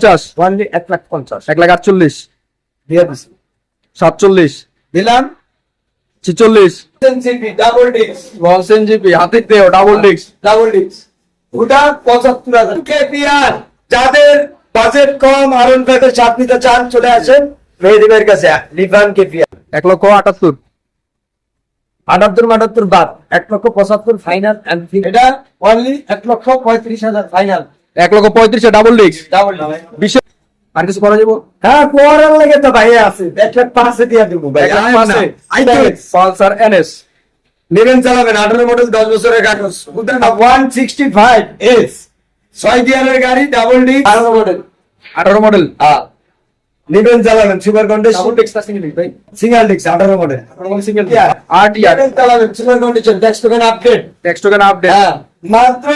পঞ্চাশ। ওয়ানলি এক লাখ পঞ্চাশ। এক লাখ আটচল্লিশ। দিয়ে দিছি। সাতচল্লিশ। দিলাম। ছিচল্লিশ। ডাবল ডিস্ক লসেন জিপি হাতের দেও ডাবল ডিস্ক ডাবল ডিস্ক ওটা পঁচাত্তর হাজার। কেপিআর যাদের বাজেট কম আরন চাপ নিতে চান চলে আসেন। মেহেদিবের কাছে লিভান কেপিআর এক লক্ষ আটাত্তর। আটাত্তর মাটাত্তর বাদ। এক লক্ষ পঁচাত্তর ফাইনাল এটা অনলি এক লক্ষ পঁয়ত্রিশ হাজার ফাইনাল এক লক্ষ পঁয়ত্রিশে ডাবল ডিস্ক ডাবল বিশ আর কিছু করা যাব? হ্যাঁ কোয়ারের লাগে তো ভাই আছে। এক লাখ পাঁচে দিয়ে দিব ভাই। পালসার এনএস নেবেন চালাবেন আঠারো মডেল দশ বছরের কাগজ। ওয়ান সিক্সটি ফাইভ এস ছয় গিয়ারের গাড়ি ডাবল ডি আঠারো মডেল আঠারো মডেল নেবেন চালাবেন সুপার কন্ডিশন ডাবল ডিস্ক আছে নাকি ভাই? সিঙ্গেল ডিক্স আঠারো মডেল সিঙ্গেল আর টি আর চালাবেন super condition tax token update tax token update হ্যাঁ। মাত্র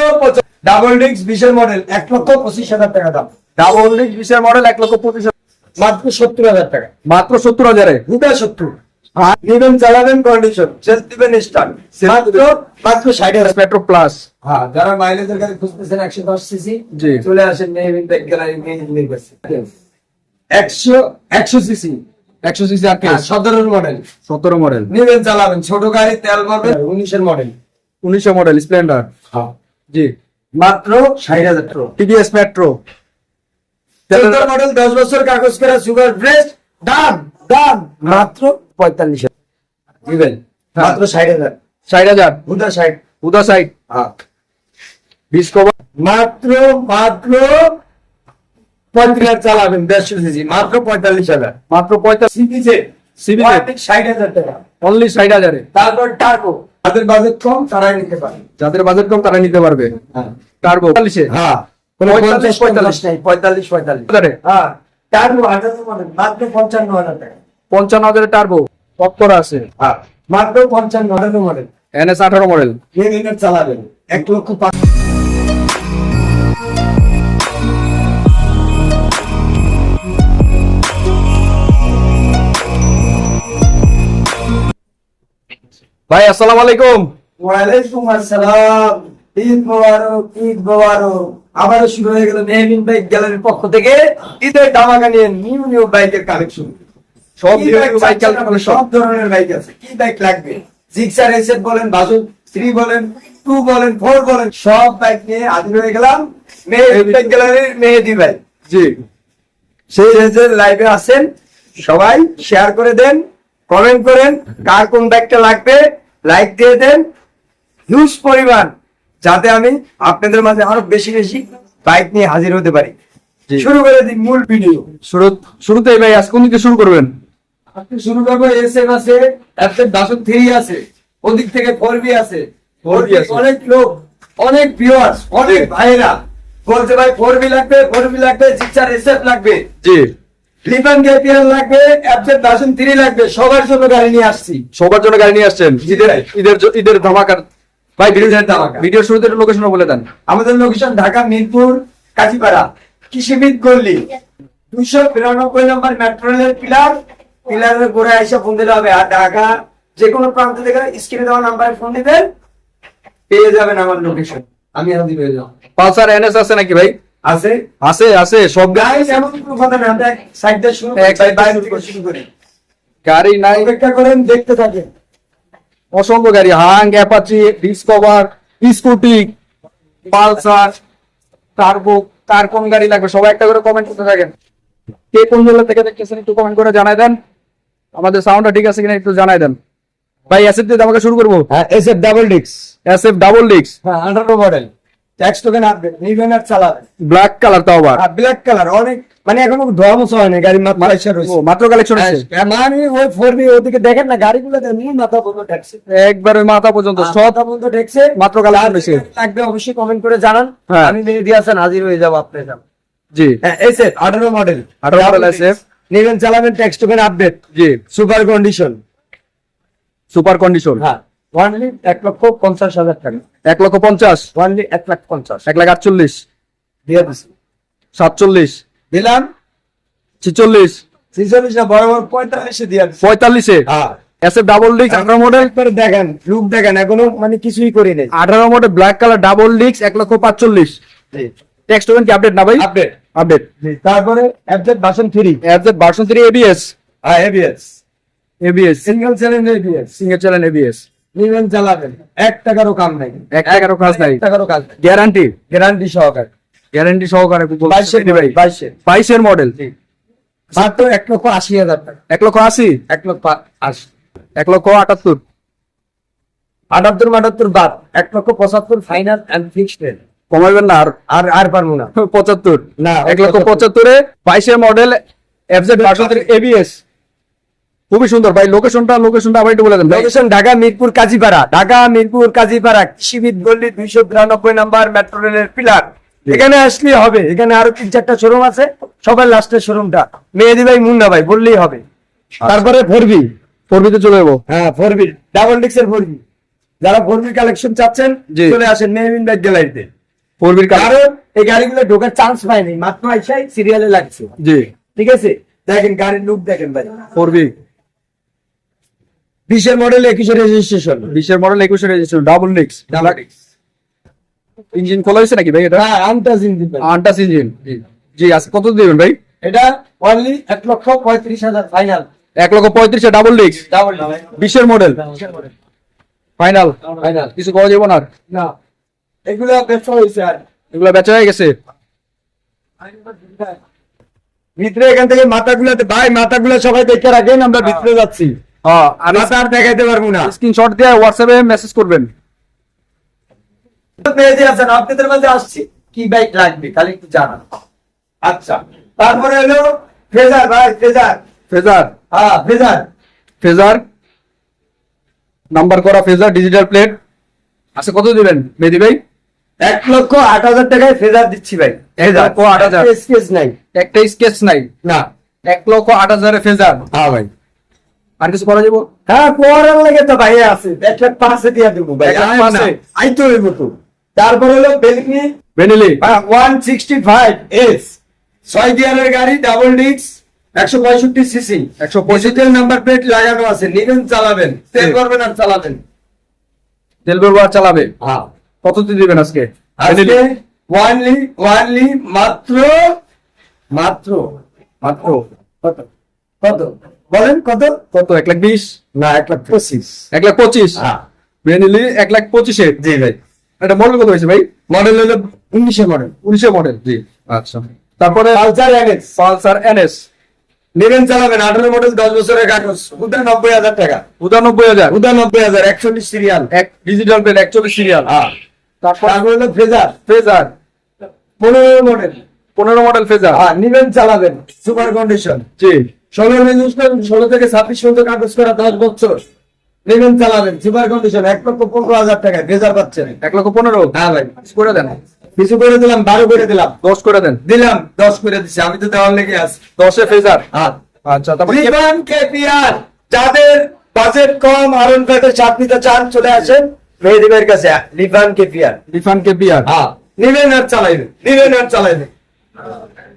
ডাবল ডিক্স বিশের মডেল এক লক্ষ পঁচিশ হাজার টাকা দাম। ডাবল ডিস্ক বিশের মডেল এক লক্ষ পঁচিশ মাত্র সত্তর হাজার টাকা। মাত্র সত্তর হাজারে? দুটা সত্তর। নেবেন চালাবেন কন্ডিশন সেল দিবেন স্টার্ট মাত্র মাত্র ষাট হাজার। প্লাস হ্যাঁ যারা মাইলেজের গাড়ি খুঁজতেছেন একশো দশ সিসি। চলে আসেন মেহবিন টেক গ্যালারি মেহবিন একশো একশো সিসি একশো সিসি আর সাধারণ মডেল সতেরো মডেল নেবেন চালাবেন ছোট গাড়ি তেল ভরবেন উনিশের মডেল উনিশশো মডেল স্প্লেন্ডার। জি। মাত্র ষাট হাজার টিভিএস মেট্রো চোদ্দ মডেল দশ বছর কাগজ করা সুগার ব্রেস্ট দাম দাম। মাত্র পঁয়তাল্লিশ দিবেন। হ্যাঁ। মাত্র ষাট হাজার। ষাট হাজার? হুদা ষাট। উদা সাইড হ্যাঁ। বিশ কভার মাত্র মাত্র পঁয়ত্রিশ হাজার চালাবেন দেড়শো সিসি। মাত্র পঁয়তাল্লিশ হাজার। মাত্র পঁয়তাল্লিশ। CBZ ষাট হাজার টাকা। অনলি ষাট হাজারে। তারপর টার্বো তাদের বাজেট কম তারাই নিতে পারে যাদের বাজেট কম তারাই নিতে পারবে? হ্যাঁ। টার্বো পঁয়তাল্লিশে। হ্যাঁ। পঁয়তাল্লিশ, পঁয়তাল্লিশ নেই পঁয়তাল্লিশ পঁয়তাল্লিশ। হ্যাঁ। টার্বো আঠারো মডেল মাত্র পঞ্চান্ন হাজার টাকা। পঞ্চান্ন হাজারের টার্বো টপ করা আছে। হ্যাঁ। মাত্র পঞ্চান্ন হাজার মডেল। এনএস আঠারো মডেল। কে চালাবেন। এক লক্ষ পাঁচ ভাই আসসালামু আলাইকুম। ওয়ালাইকুম আসসালাম। ঈদ মোবারক ঈদ মোবারক। আবারও শুরু হয়ে গেল মেহমিন বাইক গ্যালারির পক্ষ থেকে। ঈদের ধামাকা নিয়ে নিউ নিউ বাইকের কালেকশন সব বাইক? সব। ধরনের বাইক আছে। কি বাইক লাগবে? জিক্সার এসেট বলেন বাসন থ্রি বলেন টু বলেন ফোর বলেন সব বাইক নিয়ে হাজির হয়ে গেলাম মেহেদি বাইক গ্যালারির মেহেদি বাইক জি। সেই যে লাইভে আছেন সবাই শেয়ার করে দেন। কমেন্ট করেন কার কোন বাইকটা লাগবে লাইক দিয়ে দেন। হিউজ পরিমাণ যাতে আমি আপনাদের মাঝে আরও বেশি বেশি বাইক নিয়ে হাজির হতে পারি। শুরু করে দিই মূল ভিডিও শুরু শুরুতেই ভাই আজ কোন দিকে শুরু করবেন? আপনি শুরু করব এস এম আছে অ্যাপসের দাসন থ্রি আছে ওদিক থেকে ফোর বি আছে। 4B আছে। অনেক লোক অনেক ভিউয়ার্স অনেক ভাইরা বলছে ভাই ফোর বি লাগবে ফোর বি লাগবে জিক্সার এস এফ লাগবে। জি। লাগবে অ্যাপসের লাগবে সবার জন্য গাড়ি নিয়ে আসছি। সবার জন্য গাড়ি নিয়ে আসছেন? ঈদের। ঈদের ঈদের ধামাকার ভাই ভিডিও ঈদের ধামাকা। ভিডিওর শুরুতে লোকেশন বলে দেন। আমাদের লোকেশন ঢাকা মিরপুর কাজীপাড়া। কৃষিবিদ গল্লি দুইশো বিরানব্বই নম্বর মেট্রো রেলের পিলার পিলারের গোড়ায় এসে ফোন দিতে হবে। আর ঢাকা যে কোনো প্রান্ত থেকে স্ক্রিনে দেওয়া নাম্বারে ফোন দিবেন। পেয়ে যাবেন আমার লোকেশন আমি হাজি পেয়ে যাব। পালসার এনএস আছে নাকি ভাই? আছে? আছে আছে সব গাইস এমন কোনো কথা না আমরা সাইড দিয়ে শুরু এক side বাইরে শুরু থেকে করি। শুরু করি। গাড়ি নাই। অপেক্ষা করেন দেখতে থাকেন। অসংখ্য গাড়ি Hang Apache Discover Scooty Pulsar turbo car কোন গাড়ি লাগবে? সবাই একটা করে কমেন্ট করতে থাকেন। কে কোন জেলা থেকে দেখতেছেন একটু কমেন্ট করে জানাই দেন। আমাদের সাউন্ডটা ঠিক আছে কিনা একটু জানাই দেন। ভাই এসএফ দিয়ে আমাকে শুরু করব। হ্যাঁ এস এফ ডাবল ডিক্স এসএফ ডাবল ডিক্স হ্যাঁ আঠারো মডেল ট্যাক্স টোকেন আপডেট নিবেন আর চালাবেন ব্ল্যাক কালার তাও আবার। ব্ল্যাক কালার অনেক মানে এখনও ধোয়া মোছা হয়নি গাড়ি মাত্র এসে রয়েছে। মাত্র কালেকশন আছে হ্যাঁ, মানে ওই ফোর ওদিকে দেখেন না গাড়িগুলো মূল মাথা পর্যন্ত ট্যাক্সি একবার মাথা পর্যন্ত সব পর্যন্ত ট্যাক্সে মাত্র কালেকশন হয়েছে। লাগবে অবশ্যই কমেন্ট করে জানান। হ্যাঁ। আমি মেহেদি হাসান হাজির হয়ে যাব আপনার সামনে জি। হ্যাঁ এসে আঠারো মডেল 18 model SF নেবেন চালাবেন ট্যাক্স টোকেন আপডেট জি। সুপার কন্ডিশন সুপার কন্ডিশন হ্যাঁ। ওয়ানলি এক লক্ষ পঞ্চাশ হাজার টাকা। এক লক্ষ পঞ্চাশ? ওয়ানলি এক লাখ পঞ্চাশ। এক লাখ আটচল্লিশ। দিয়ে সাতচল্লিশ। দিলাম। ছিচল্লিশ। ছিচল্লিশ না বড় পঁয়তাল্লিশে দিয়ে দিচ্ছি পঁয়তাল্লিশে? হ্যাঁ। এসএফ ডাবল ডিক্স আঠারো মডেল দেখেন লুক দেখেন এখনও মানে কিছুই করি নেই। আঠারো মডেল ব্ল্যাক কালার ডাবল ডিক্স এক লক্ষ পাঁচচল্লিশ। টেক্সট কি আপডেট না ভাই? আপডেট আপডেট তারপরে অ্যাপজেট version three FZ version three ABS হ্যাঁ ABS ABS single channel ABS single channel ABS নিবেন চালাবেন। এক টাকারও কাম নাই। এক টাকারও কাজ নাই। টাকারও কাজ গ্যারান্টি গ্যারান্টি সহকারে। গ্যারান্টি সহকারে বাইশের ভাই বাইশের। মডেল মাত্র এক লক্ষ আশি হাজার টাকা। এক লক্ষ আশি? এক লক্ষ আশি। এক লক্ষ আটাত্তর? আটাত্তর মাটাত্তর বাদ এক লক্ষ পঁচাত্তর ফাইনাল অ্যান্ড ফিক্সড রেট কমাইবেন না আর? আর আর পারব না। পঁচাত্তর? না, এক লক্ষ পঁচাত্তরে। বাইশের মডেল এফজেড এবিএস খুবই সুন্দর। ভাই লোকেশনটা লোকেশনটা আবার একটু বলে দেন লোকেশন ঢাকা মিরপুর কাজীপাড়া। ঢাকা মিরপুর কাজীপাড়া কৃষিবিদ গল্লি দুইশো বিরানব্বই নাম্বার মেট্রো রেলের পিলার এখানে আসলে হবে। এখানে আরও তিন চারটা শোরুম আছে। সবার লাস্টের শোরুমটা মেহেদি ভাই মুন্না ভাই বললেই হবে। তারপরে ফোরবি ফোরবিতে চলে যাব। হ্যাঁ ফোরবি ডাবল ডিক্সের ফোরবি যারা ফোরবি কালেকশন চাচ্ছেন। চলে আসেন মেহমিন ব্যাগ গ্যালারিতে ফোরবির কারণ এই গাড়িগুলো ঢোকার চান্স পায়নি মাত্র আইসাই সিরিয়ালে লাগছে। জি। ঠিক আছে? দেখেন গাড়ির লুক দেখেন ভাই। ফোরবি বিশের মডেল একুশের রেজিস্ট্রেশন বিশের মডেল একুশে রেজিস্ট্রেশন ডাবল নিক্স ডাবল ইঞ্জিন খোলা হয়েছে নাকি ভাই এটা? হ্যাঁ আনটাস ইঞ্জিন। আন্টাস ইঞ্জিন জি আছে কত দিবেন ভাই? এটা অনলি এক লক্ষ পঁয়ত্রিশ হাজার ফাইনাল এক লক্ষ পঁয়ত্রিশে ডাবল নিক্স ডাবল বিশের মডেল ফাইনাল ফাইনাল কিছু করা যাব না আর। না। এগুলো ব্যবসা হয়েছে আর। এগুলো বেচা হয়ে গেছে? ভিতরে এখান থেকে মাথাগুলাতে ভাই মাথাগুলো সবাই দেখে রাখেন আমরা ভিতরে যাচ্ছি। হ্যাঁ আর আর দেখাইতে পারব না। স্ক্রিনশট দিয়ে হোয়াটসঅ্যাপে মেসেজ করবেন। পেয়েছে আছেন আপনাদের মধ্যে আসছি। কি বাইক লাগবে খালি একটু জানান। আচ্ছা তারপরে হলো ফেজার ভাই ফেজার ফেজার হ্যাঁ ফেজার ফেজার নাম্বার করা ফেজার ডিজিটাল প্লেট আচ্ছা কত দিবেন মেদি ভাই? এক লক্ষ আট হাজার টাকায় ফেজার দিচ্ছি ভাই। এক লক্ষ আট হাজার। স্কেচ নাই। একটা স্কেচ নাই? না। এক লক্ষ আট হাজারে ফেজার হ্যাঁ ভাই। আর কিছু করা যাব হ্যাঁ পড়ার লাগে তো ভাই আছে। এক লাখ পাঁচে দিয়ে দেবো ভাই? না, আই তো হইব তো। তারপর হলো balcony Benelli one sixty five S ছয় গিয়ারের গাড়ি ডাবল ডিক্স একশো পঁয়ষট্টি সিসি 165 ডিজিটাল নাম্বার প্লেট লাগানো আছে। নিবেন চালাবেন। তেল করবেন আর চালাবেন। তেল ব্যবহার চালাবে? হ্যাঁ। কত দিবেন আজকে? আজকে ওয়ানলি ওয়ানলি মাত্র মাত্র মাত্র কত? কত? বলেন কত? কত এক লাখ বিশ? না এক লাখ পঁচিশ। এক লাখ পঁচিশ? হ্যাঁ। বেনিলি এক লাখ পঁচিশে জি ভাই। এটা মডেল কত হয়েছে ভাই? মডেল হলো উনিশে মডেল উনিশে মডেল জি। আচ্ছা। তারপরে পালসার এনএক্স পালসার এনএস নেবেন চালাবেন আঠারো মডেল দশ বছরের কাগজ উদানব্বই হাজার টাকা। উদানব্বই হাজার। উদানব্বই হাজার একচল্লিশ সিরিয়াল এক ডিজিটাল প্লেট একচল্লিশ সিরিয়াল হ্যাঁ। তারপর হলো ফেজার ফেজার পনেরো মডেল পনেরো মডেল ফেজার হ্যাঁ নিবেন চালাবেন সুপার কন্ডিশন জি। ষোলো রেজিস্ট্রেশন ষোলো থেকে ছাব্বিশ পর্যন্ত কাগজ করা দশ বছর। নেবেন চালাবেন সুপার কন্ডিশন এক লক্ষ পনেরো হাজার টাকায় ফেজার পাচ্ছেন। এক লক্ষ পনেরো? হ্যাঁ ভাই। কিছু করে দেন। কিছু করে দিলাম বারো করে দিলাম। দশ করে দেন। দিলাম দশ করে দিচ্ছি আমি তো দেওয়ার লেগে আছি। দশে ফেজার। হ্যাঁ। আচ্ছা তারপরে রিবান কেপিআর যাদের বাজেট কম আরন প্যাকের চাপ নিতে চান চলে আসেন। মেহেদিবের কাছে রিবান কেপিআর রিফান কে বিয়ার হ্যাঁ। নিবেন আর চালাইবেন নিবেন আর চালাইবেন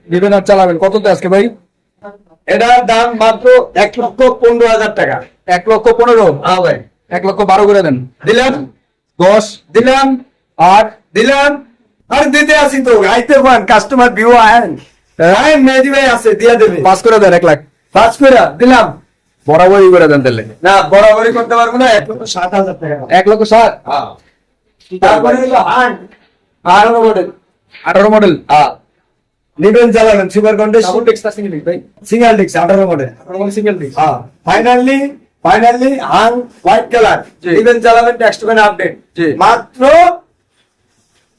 দিবেন আর চালাবেন। কততে আজকে ভাই? এটার দাম মাত্র এক লক্ষ পনেরো হাজার টাকা। এক লক্ষ পনেরো? হ্যাঁ ভাই। এক লক্ষ বারো করে দেন। দিলাম। দশ। দিলাম। আট। দিলাম। আর দিতে আসি তো। আইতে পান কাস্টমার ভিউ আয়েন আয়েন মেহেদি ভাই আছে দিয়া দেবে। পাঁচ করে দেন এক লাখ। পাঁচ করে দিলাম। বরাবরই করে দেন তাহলে। না বরাবরই করতে পারব না এক লক্ষ সাত হাজার টাকা। এক লক্ষ সাত হ্যাঁ। তারপরে হলো হান্ট আঠারো মডেল আঠারো মডেল হ্যাঁ। নিবেন চালাবেন সুপার কন্ডিশন ডাবল না সিঙ্গেল ভাই। সিঙ্গেল ডিক্স আঠারো মডেল আঠারো মডেল সিঙ্গেল ডিস্ক হ্যাঁ ফাইনালি ফাইনালি হাং হোয়াইট কালার। নিবেন চালাবেন টেক্সট করে আপডেট জি। মাত্র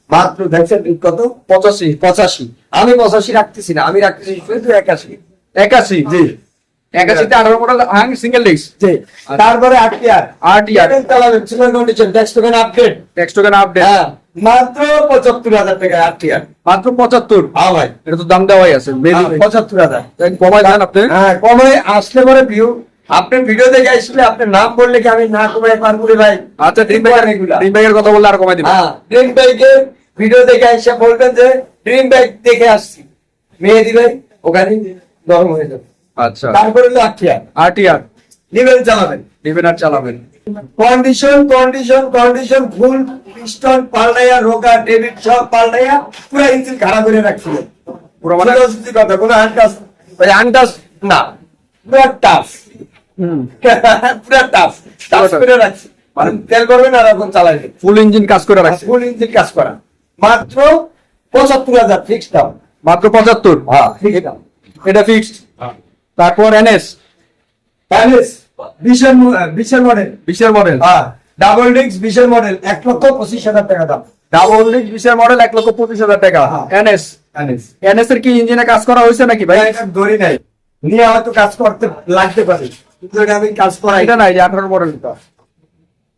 মাত্র দেখছেন কত? পঁচাশি। পঁচাশি। আমি পঁচাশি রাখতেছি না আমি রাখতেছি শুধু একাশি। একাশি। জি। একাশিতে আঠারো মডেল হাং সিঙ্গেল ডিস্ক তারপরে আট ইয়ার আট ইয়ার চালাবেন সুপার কন্ডিশন টেক্সট করে আপডেট টেক্সট টোকেন আপডেট হ্যাঁ মাত্র পঁচাত্তর হাজার টাকা আট ইয়ার মাত্র পঁচাত্তর? হ্যাঁ ভাই। এটা তো দাম দেওয়াই আছে হ্যাঁ, পঁচাত্তর হাজার। কমাই দেন আপনি। হ্যাঁ কমে আসলে পরে ভিউ আপনি ভিডিও দেখে আসলে আপনার নাম বললে কি আমি না কমে পারব ভাই? আচ্ছা ড্রিম এগুলা। ড্রিম কথা বললে আর কমাই দিবেন। হ্যাঁ ড্রিম ভিডিও দেখে এসে বলবেন যে ড্রিম বাইক দেখে আসছি। মেহেদি ভাই ওখানে গরম হয়ে যাবে। আচ্ছা। তারপরে হলো আখিয়া আর টিআর নিবেন চালাবেন। দিবেন আর চালাবেন। Condition condition condition full piston পাল্টাইয়া রোগা ডেবিট সব পাল্টাইয়া পুরো ইঞ্জিন খারাপ করে রাখছিলেন। পুরো মানে? কথা কোনো আনটাস ভাই আনটাস না। পুরো টাফ পুরো টাফ টাফ করে রাখছি। মানে তেল করবেন আর এখন চালাইবে ফুল ইঞ্জিন কাজ করে রাখছে। ফুল ইঞ্জিন কাজ করা। মাত্র পঁচাত্তর হাজার ফিক্স দাম মাত্র পঁচাত্তর? হ্যাঁ এটা ফিক্সড তারপর এনএস। বিশের ম- বিশের মডেল বিশের মডেল হ্যাঁ ডাবল ডিস্ক বিশের মডেল এক লক্ষ পঁচিশ হাজার টাকা দাম। ডাবল ডিক বিশের মডেল এক লক্ষ পঁচিশ হাজার টাকা। হ্যাঁ। এনএস। প্যালেস এনএস। এর কি ইঞ্জিনে কাজ করা হয়েছে নাকি ভাই? দড়ি নাই। নিয়ে হয়তো কাজ করতে লাগতে পারে। কিন্তু এটা আমি কাজ করাই। এটা নাই যে আঠারো মডেলটা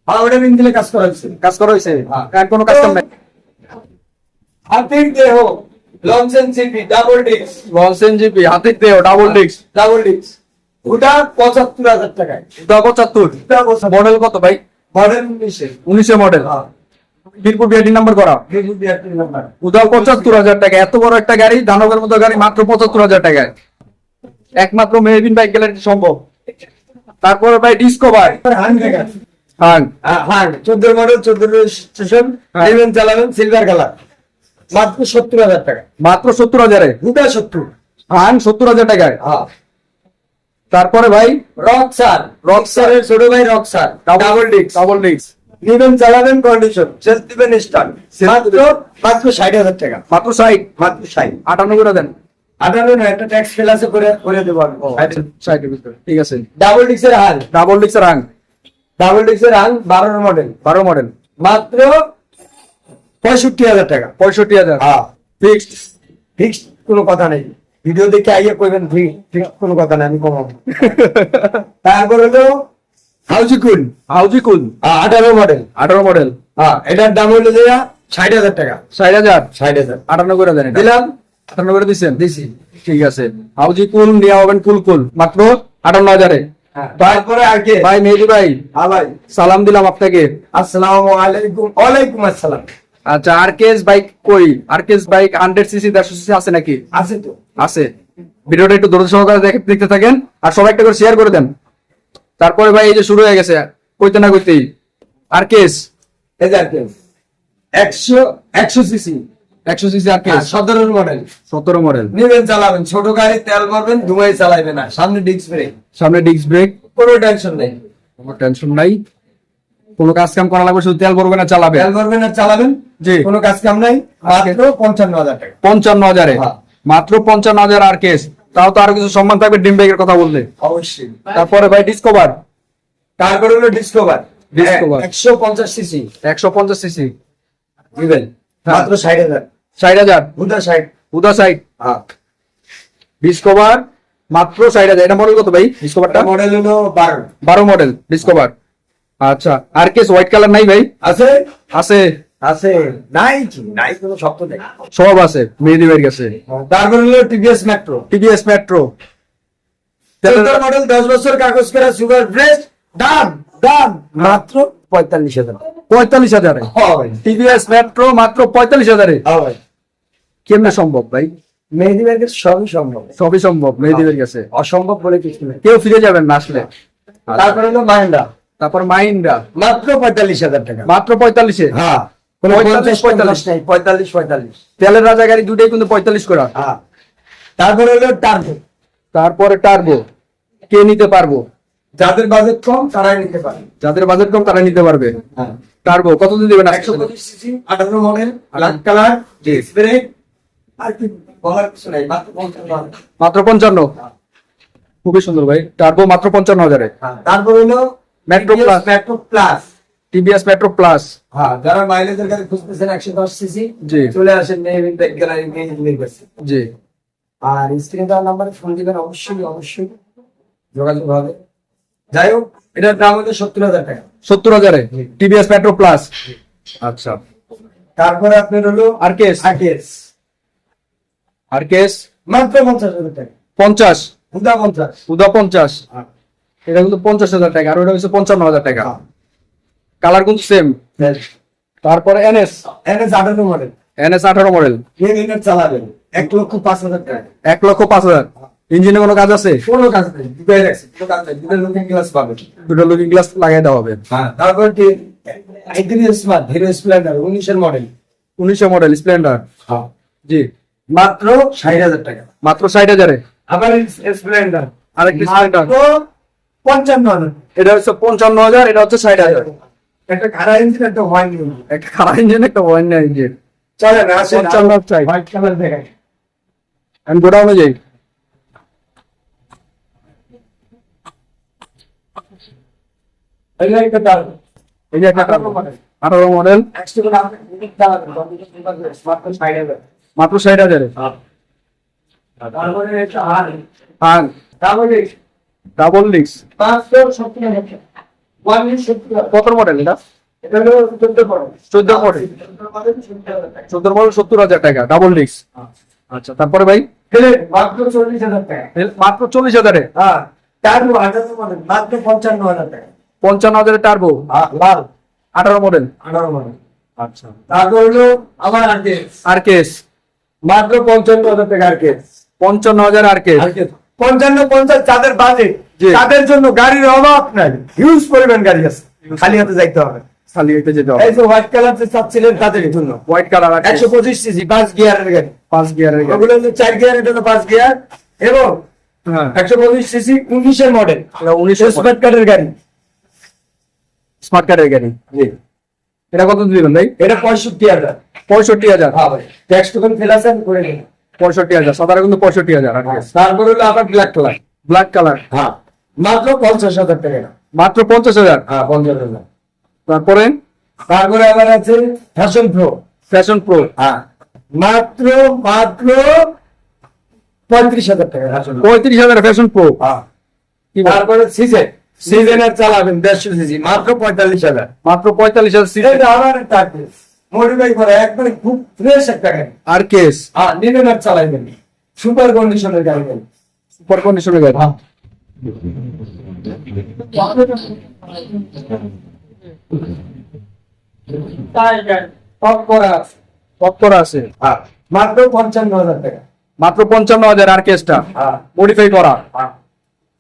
আর ওটা ইঞ্জিনে কাজ করা হচ্ছে কাজ করা হয়েছে? হ্যাঁ। কোনো কাজ নাই? হাতির দেহ। লঞ্চেন সিপি ডাবল ডিস্ক লনসেন জিপি হাতির দেহ ডাবল ডিস্ক ডাবল ডিস্ক ওটা পঁচাত্তর হাজার টাকায়। পঁচাত্তর? মডেল কত ভাই? মডেল উনিশে। উনিশে মডেল হ্যাঁ। বীরপুর বিআরটি নাম্বার করা নাম্বার উদাও পঁচাত্তর হাজার টাকা। এত বড় একটা গাড়ি দানবের মতো গাড়ি মাত্র পঁচাত্তর হাজার টাকায়। একমাত্র মেহবিন বাইক গেলে সম্ভব। তারপরে ভাই ডিসকভার হ্যাঁ হ্যাঁ চোদ্দ মডেল চোদ্দ স্টেশন। চালাবেন সিলভার কালার মাত্র সত্তর হাজার টাকা। মাত্র সত্তর হাজারে? দুটা সত্তর। সত্তর হাজার টাকায়। হ্যাঁ। তারপরে ভাই? রকসার। রকসারের ছোট ভাই রকসার। ডাবল ডিস্ক ডাবল ডিস্ক নেবেন চালাবেন কন্ডিশন সেল দিবেন স্টার্ট মাত্র মাত্র ষাট হাজার টাকা। মাত্র ষাট? মাত্র ষাট। আটান্ন করে দেন। একটা ট্যাক্স ফেল আছে করে করে দেবো আমি। ষাটের ভিতরে। ঠিক আছে। ডাবল ডিস্কের হাল। ডাবল ডিস্কের হাং ডাবল ডিস্কের হাল বারোর মডেল বারো মডেল মাত্র পঁয়ষট্টি হাজার টাকা। পঁয়ষট্টি হাজার। হ্যাঁ ফিক্সড ফিক্সড কোনো কথা নেই। ভিডিও দেখে আইয়ে কইবেন ফিক্স কোনো কথা নেই আমি কমাবো। তারপর হলো হাউজি কুল হাউজি কুল আঠারো মডেল আঠারো মডেল হ্যাঁ এটার দাম হলো যে ষাট হাজার টাকা। ষাট হাজার? ষাট হাজার। আটান্ন করে দেন দিলাম। আটান্ন করে দিচ্ছেন দিছি। ঠিক আছে। হাউজি কুল নিয়ে হবেন কুল কুল মাত্র আটান্ন হাজারে। হ্যাঁ, তারপরে আর কে? ভাই মেহেদি ভাই। হ্যাঁ ভাই। সালাম দিলাম আপনাকে। আসসালামু আলাইকুম। ওয়ালাইকুম আসসালাম। আচ্ছা আর কেস বাইক কই? আর কেস বাইক হান্ড্রেড সিসি দেড়শো সিসি আছে নাকি? আছে তো। আছে। ভিডিওটা একটু দূরত্ব সহকারে দেখে- দেখতে থাকেন আর সবাই একটা করে শেয়ার করে দেন। তারপরে ভাই এই যে শুরু হয়ে গেছে কইতে না কইতেই। আরকেএস এই যে আর কেস একশো একশো সিসি একশো সিসি আর কেস সতেরো মডেল সতেরো মডেল নিবেন চালাবেন। ছোট গাড়ি তেল ভরবেন ধুমাই চালাইবে না সামনে ডিস্ক ব্রেক সামনে ডিস্ক ব্রেক কোনো টেনশন নেই। কোনো টেনশন নাই। কোনো কাজ কাম করা লাগবে শুধু তেল ভরবে না চালাবে তেল ভরবেন না চালাবেন। কোনো কাজ কাম নাই মাত্র পঞ্চান্ন হাজার টাকা। পঞ্চান্ন হাজারে? হ্যাঁ। মাত্র পঞ্চান্ন হাজার আরকেএস তাও তো আরও কিছু সম্মান থাকবে ডিম ব্রেকের কথা বললে অবশ্যই। তারপরে ভাই ডিসকভার তারপরে হলো ডিসকভার Discover। একশো পঞ্চাশ সিসি একশো পঞ্চাশ সিসি দিবেন। হ্যাঁ। মাত্র ষাট হাজার। ষাট হাজার? বুধা ষাট। উদা সাইড হ্যাঁ। ডিসকভার মাত্র ষাট হাজার। এটা মডেল কত ভাই ডিসকভারটা মডেল হলো বারো। বারো মডেল ডিসকভার আচ্ছা আর কেস হোয়াইট কালার নাই ভাই? আছে? আছে। আছে। নাই নাই কোনো শব্দ নেই। সব আছে মেহেদি ভাইয়ের কাছে। তারপর হলো টিভিএস মেট্রো টিভিএস মেট্রো চোদ্দ মডেল দশ বছর কাগজ করা সুগার ফ্রেশ দাম দাম। মাত্র পঁয়তাল্লিশ হাজার। পঁয়তাল্লিশ হাজারে। টিভিএস মেট্রো মাত্র পঁয়তাল্লিশ হাজারে। কেমনে সম্ভব ভাই? মেহেদি ব্যাগের সবই সম্ভব। সবই সম্ভব মেহেদি ভাইয়ের কাছে। অসম্ভব বলে কিছু নেই। কেউ ফিরে যাবেন না আসলে। তারপরে হলো মাহেন্দ্রা। তারপর মাইন্ডা মাত্র পঁয়তাল্লিশ হাজার টাকা। মাত্র পঁয়তাল্লিশে? হ্যাঁ। পঁয়তাল্লিশ, পঁয়তাল্লিশ নেই পঁয়তাল্লিশ পঁয়তাল্লিশ। তেলের রাজা গাড়ি দুটাই কিন্তু পঁয়তাল্লিশ করা। হ্যাঁ। তারপরে হলো টার্বো তারপরে টার্বো কে নিতে পারব? যাদের বাজেট কম তারাই নিতে পারে যাদের বাজেট কম তারা নিতে পারবে। হ্যাঁ। টার্বো কতদিন দেবেন একশো পঁচিশ সিসি আঠারো মডেল ব্ল্যাক কালার স্প্রে আর কি বলার কিছু নাই মাত্র পঞ্চান্ন মাত্র পঞ্চান্ন? খুবই সুন্দর ভাই। টার্বো মাত্র পঞ্চান্ন হাজারে। হ্যাঁ, তারপর হলো Metro Plus। Metro Plus TVS Metro Plus হ্যাঁ যারা মাইলেজের গাড়ি খুঁজতেছেন একশো দশ সিসি জি। চলে আসেন নেভিন বাইক গ্যালারি গেছে জি। আর স্ক্রিনে দেওয়ার নাম্বারে ফোন দিবেন অবশ্যই অবশ্যই। যোগাযোগ হবে। যাই হোক এটার দাম হচ্ছে সত্তর হাজার টাকা। সত্তর হাজারে? টিভিএস মেট্রো প্লাস আচ্ছা। তারপরে আপনার হলো আর কেস আরটিএস আর কেস মাত্র পঞ্চাশ হাজার টাকা। পঞ্চাশ। হুদা পঞ্চাশ। উদা পঞ্চাশ। এটা কিন্তু পঞ্চাশ হাজার টাকা আর ওটা হচ্ছে পঞ্চান্ন হাজার টাকা। কালার কিন্তু সেম তারপরে এনএস এনএস আঠারো মডেল এনএস আঠারো মডেল চালাবেন? এক লক্ষ পাঁচ হাজার টাকা। এক লক্ষ পাঁচ হাজার। ইঞ্জিনে কোনো কাজ আছে? কোনো কাজ নেই। দুটো লুকিং গ্লাস পাবেন। দুটো লুকিং গ্লাস লাগিয়ে দেওয়া হবে। হ্যাঁ তারপর কি আইডিয়া স্মার্ট হিরো স্প্লেন্ডার উনিশের মডেল উনিশশো মডেল স্প্লেন্ডার হ্যাঁ। জি। মাত্র ষাট হাজার টাকা। মাত্র ষাট হাজারে। আবার স্প্লেন্ডার আরেকটি। মাত্র পঞ্চান্ন হাজার। এটা হচ্ছে পঞ্চান্ন হাজার এটা হচ্ছে ষাট হাজার। একটা ইঞ্জিন একটা ইঞ্জিন একটা ইঞ্জিন একটা ইঞ্জিন চলে না আসেন পঞ্চান্ন চাই হোয়াইট কালার দেখাই। আমি এই যে একটা আঠারো মডেল মাত্র ষাট হাজার তারপরে হ্যাঁ। তারপরে ডাবল ডিক্স পাঁচশো সত্তর হাজার কত মডেল এটা? এটা চোদ্দ মডেল চোদ্দ মডেল সত্তর হাজার টাকা ডাবল ডিক্স আচ্ছা তারপরে ভাই? মাত্র চল্লিশ হাজার টাকা। মাত্র চল্লিশ হাজারে? হ্যাঁ টার্বো আঠারো মডেল মাত্র পঞ্চান্ন হাজার টাকা। পঞ্চান্ন হাজারে টার্বো লাল। আঠারো মডেল আঠারো মডেল আচ্ছা। তারপর হলো আমার আর কেস আর কেস মাত্র পঞ্চান্ন হাজার টাকা আর কেস পঞ্চান্ন হাজার আর কেস পঞ্চান্ন পঞ্চাশ যাদের বাজেট তাদের জন্য গাড়ির অভাব নাই। হিউজ পরিমাণ গাড়ি আছে। খালি হাতে যাইতে হবে। খালি এটা যেতে এই যে হোয়াইট কালার যে চাচ্ছিলেন তাদের জন্য। হোয়াইট কালার একশো পঁচিশ সিসি পাঁচ গিয়ারের গাড়ি। পাঁচ গিয়ারের গাড়ি। ওগুলো চার গিয়ার এটা হলো পাঁচ গিয়ার। এবং হ্যাঁ। একশো পঁচিশ সিসি উনিশের মডেল স্মার্ট কার্ডের গাড়ি। স্মার্ট কার্ডের গাড়ি। এটা কত দিবেন ভাই? এটা পঁয়ষট্টি হাজার। পঁয়ষট্টি হাজার। হ্যাঁ ভাই। ট্যাক্স টোকেন ফেল করে নিন পঁয়ষট্টি হাজার সাধারণ কিন্তু পঁয়ষট্টি হাজার তারপর হলো আবার ব্ল্যাক কালার ব্ল্যাক কালার হ্যাঁ মাত্র পঞ্চাশ হাজার টাকা। মাত্র পঞ্চাশ হাজার? হ্যাঁ পঞ্চাশ হাজার। তারপরে? তারপরে আবার আছে ফ্যাশন প্রো ফ্যাশন প্রো হ্যাঁ মাত্র মাত্র পঁয়ত্রিশ হাজার টাকা ফ্যাশন পঁয়ত্রিশ হাজার ফ্যাশন প্রো হ্যাঁ তারপরে সিজন। সিজনের চালাবেন দেড়শো সিজি মাত্র পঁয়তাল্লিশ হাজার। মাত্র পঁয়তাল্লিশ হাজার আমার একটা মডিফাই করা একবারে খুব ফ্রেশ একটা গাড়ি। আর কেস? হ্যাঁ নিবেন আর চালাইবেন। সুপার কন্ডিশনের গাড়ি সুপার কন্ডিশনের গাড়ি। টপ করা আছে। টপ করা আছে? হ্যাঁ মাত্র পঞ্চান্ন হাজার টাকা। মাত্র পঞ্চান্ন হাজার আর কেসটা? হ্যাঁ। মডিফাই করা? হ্যাঁ।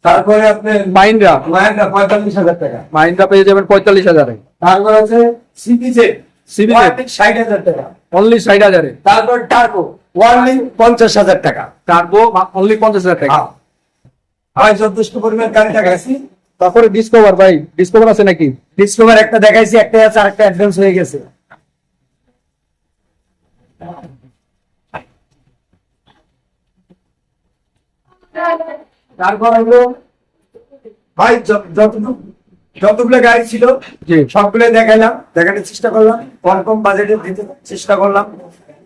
তারপরে আপনার মাইন্ডা মায়ের পঁয়তাল্লিশ হাজার টাকা। মাইন্ডা পেয়ে যাবেন পঁয়তাল্লিশ হাজারে। তারপর আছে সিপিজে CBZ ষাট হাজার টাকা। অনলি ষাট হাজারে। তারপর টার্বো ওয়ানলি পঞ্চাশ হাজার টাকা। কাটবো অনলি পঞ্চাশ হাজার টাকা। হ্যাঁ। আমি যথেষ্ট পরিমাণ গাড়ি দেখাইছি তারপরে ডিসকভার ভাই ডিসকভার আছে নাকি? ডিসকভার একটা দেখাইছি একটা আছে আরেকটা অ্যাডভান্স হয়ে গেছে। তারপর হলো ভাই যত- যতগুলো গাড়ি ছিল সবগুলো দেখাইলাম দেখানোর চেষ্টা করলাম কম কম বাজেটে দিতে চেষ্টা করলাম।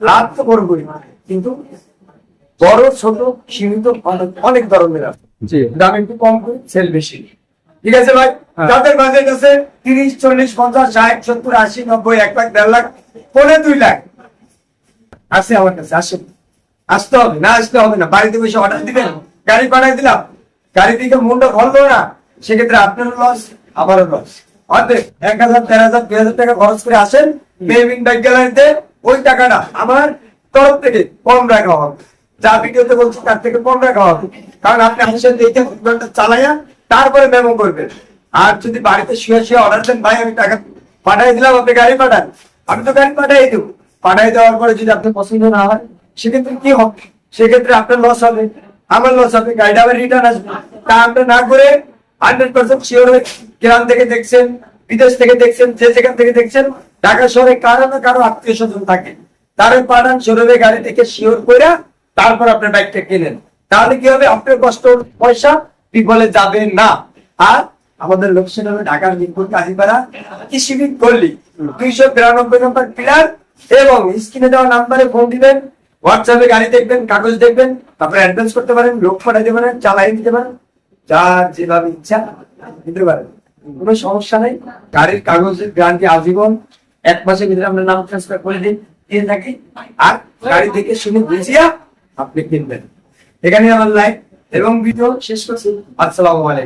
লাভ তো করবোই কিন্তু বড় ছোট সীমিত অনেক অনেক ধরনের আছে। দাম একটু কম করে সেল বেশি। ঠিক আছে ভাই? হ্যাঁ। যাদের বাজেট আছে তিরিশ চল্লিশ পঞ্চাশ ষাট সত্তর আশি নব্বই এক লাখ দেড় লাখ পনেরো দুই লাখ। আসে আমার কাছে আসে আসতে হবে না আসতে হবে না। বাড়িতে বসে অর্ডার দিবেন গাড়ি পাঠাই দিলাম। গাড়ি দিকে মনটা ধরলো না সেক্ষেত্রে আপনারও লস আমারও লস অর্ধেক, এক হাজার, দেড় হাজার, দুই হাজার টাকা খরচ করে আসেন বেবিং ব্যাগ গ্যালারিতে ওই টাকাটা আমার তরফ থেকে কম রাখা হবে। যা ভিডিওতে বলছি তার থেকে কম রাখা হবে। কারণ আপনি আসেন দেখে ঘণ্টা চালাইয়া তারপরে মেমো করবেন। আর যদি বাড়িতে শুয়ে শুয়ে অর্ডার দেন, ভাই, আমি টাকা পাঠাই দিলাম, আপনি গাড়ি পাঠান। আমি তো গাড়ি পাঠাই দেবো। পাঠাই দেওয়ার পরে যদি আপনার পছন্দ না হয়, সেক্ষেত্রে কি হবে? সেক্ষেত্রে আপনার লস হবে। আমার লস হবে, গাড়িটা আবার রিটার্ন আসবে। তা আপনি না করে হান্ড্রেড পার্সেন্ট শিওর হয়ে গ্রাম থেকে দেখছেন, বিদেশ থেকে দেখছেন, যে যেখান থেকে দেখছেন, ঢাকা শহরে কারও না কারও আত্মীয় স্বজন থাকে। তারে পাঠান গাড়ি থেকে শিওর করে তারপর আপনার বাইকটা কেনেন। তাহলে কি হবে? আপনার কষ্ট, পয়সা বিফলে যাবে না। আর আমাদের লোকেশন হবে ঢাকার মিরপুর, কাজীপাড়া কৃষিবিদ গল্লি দুইশো বিরানব্বই নম্বর পিলার এবং স্ক্রিনে দেওয়া নাম্বারে ফোন দিবেন, হোয়াটসঅ্যাপে গাড়ি দেখবেন, কাগজ দেখবেন, তারপরে অ্যাডভান্স করতে পারেন, লোক পাঠাইতে পারেন চালাই দিতে পারেন। যার যেভাবে ইচ্ছা, নিতে পারেন কোনো সমস্যা নেই। গাড়ির কাগজের গ্যারান্টি আজীবন এক মাসের ভিতরে আমরা নাম ট্রান্সফার করে দিন, দিয়ে থাকি। আর গাড়ি দেখে শুনে বুঝিয়া আপনি কিনবেন। এখানে আমার লাইভ এবং ভিডিও শেষ করছি। আসসালামু আলাইকুম।